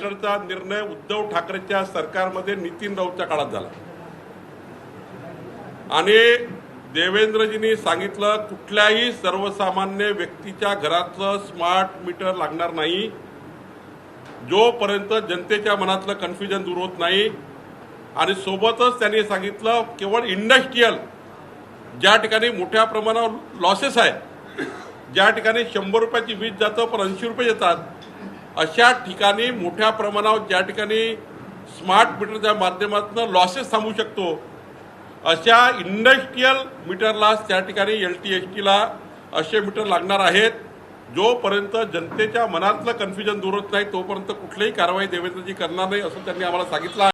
मीटरचा निर्णय उद्धव ठाकरेच्या सरकारमध्ये नितीन राऊतच्या काळात झाला. आणि देवेंद्रजींनी सांगितलं कुठल्याही सर्वसामान्य व्यक्तीच्या घरातलं स्मार्ट मीटर लागणार नाही. जोपर्यंत जनतेच्या मनातलं कन्फ्युजन दूर होत नाही. आणि सोबतच त्यांनी सांगितलं केवळ इंडस्ट्रीयल ज्या ठिकाणी मोठ्या प्रमाणावर लॉसेस आहे ज्या ठिकाणी शंभर रुपयाची वीज जातं पण ऐंशी रुपये येतात अशा ठिकाणी मोठ्या प्रमाणावर ज्या ठिकाणी स्मार्ट मीटरच्या माध्यमातून लॉसेस थांबू शकतो अशा इंडस्ट्रीयल मीटरला त्या ठिकाणी एल टी एस टीला असे मीटर लागणार आहेत. जोपर्यंत जनतेच्या मनातलं कन्फ्युजन दूर होत नाही तोपर्यंत कुठलीही कारवाई देवेंद्रजी करणार नाही असं त्यांनी आम्हाला सांगितलं